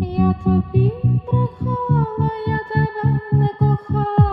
Я тобі брехала, я тебе не кохала,